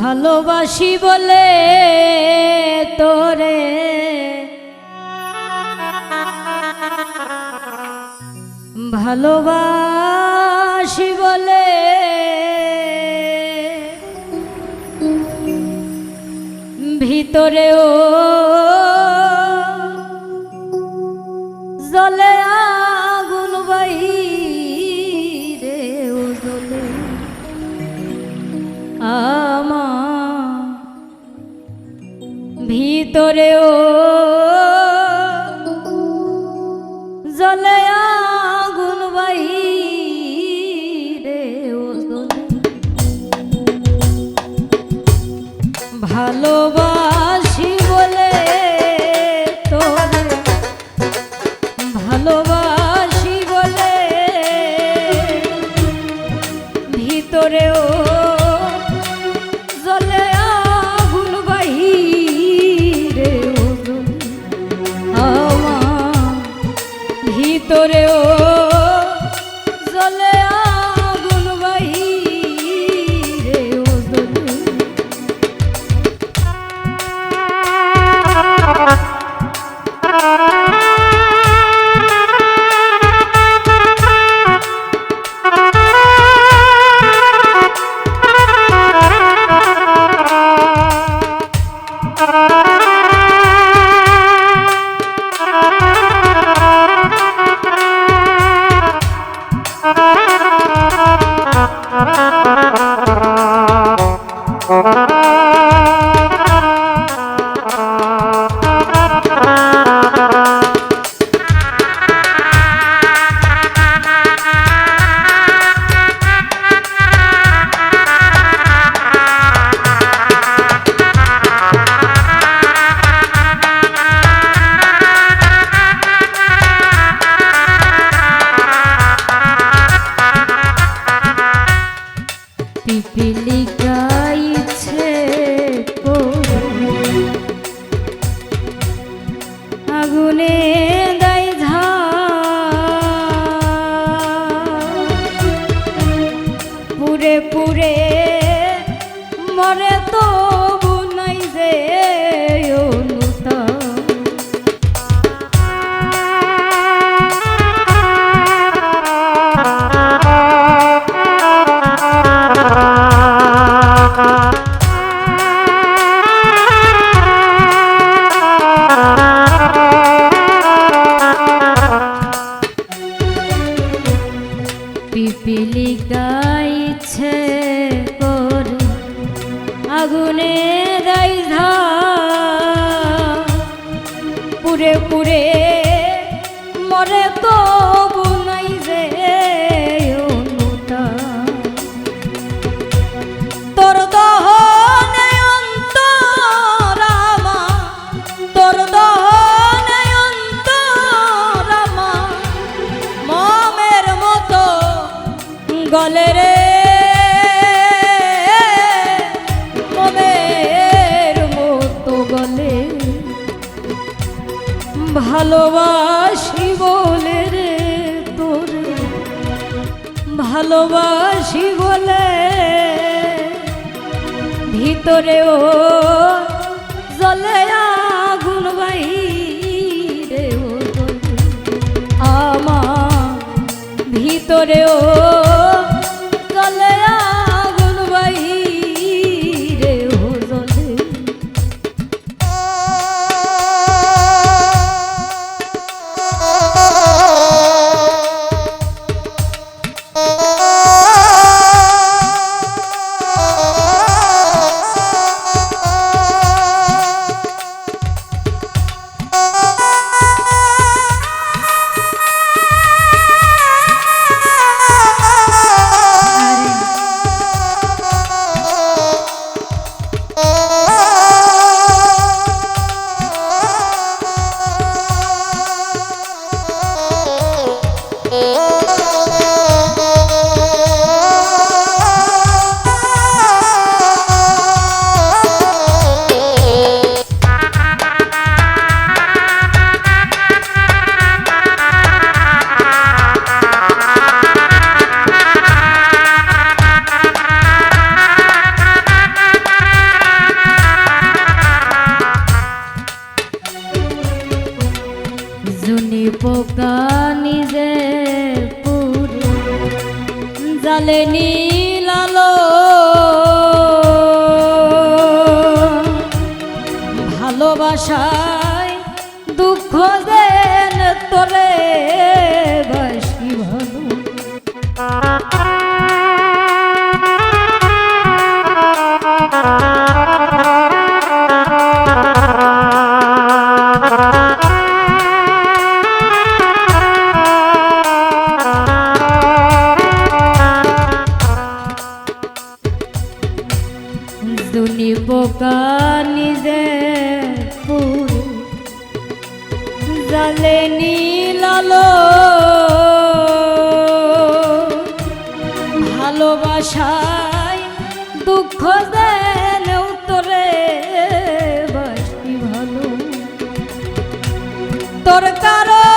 ভালোবাসি বলে তোরে। ভালোবাসি বলে ভিতরেও ভিতরেও জলে আগুন বাইরেও ভালোবাসি গলে রে মমের মতো গলে ভালোবাসি বলে রে তোর, ভালোবাসি বলে ভিতরেও জলে আগুন বাইরেও জলে আমার ভিতরেও পোকা নিজে পুরে জালে নীলালো ভালোবাসায় দুঃখ দেন তোরে নিজে পুরে জালে নীলালো ভালোবাসায় দুঃখ দেন তোরে বাসি ভালো। তোর কারণে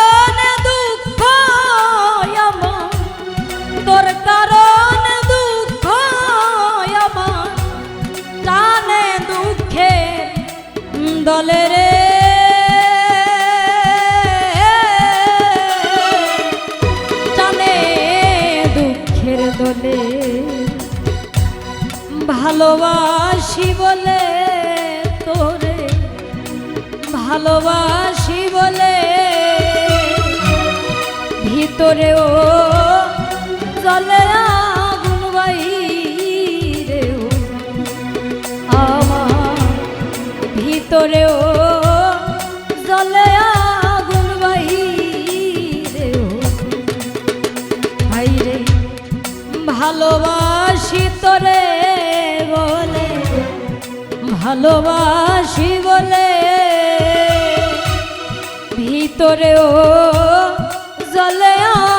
ভালোবাসি বলে ভিতরেও জলে আগুন বাইরেও আমার ভিতরেও জলে আগুন বাইরেও হাইরে ভালোবাসি তোরে বলে, ভালোবাসি ভিতরেও জলে আগুন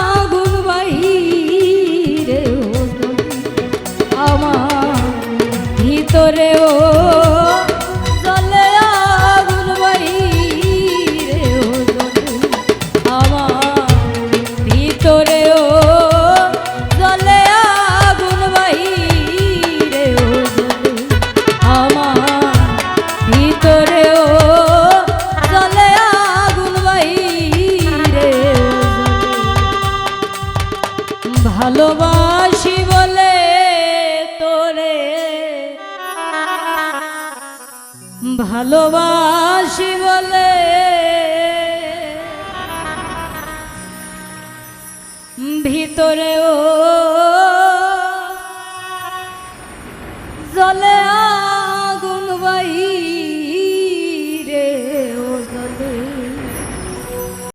ভালোবাসি বলে তোরে। ভালোবাসি বলে ভিতরেও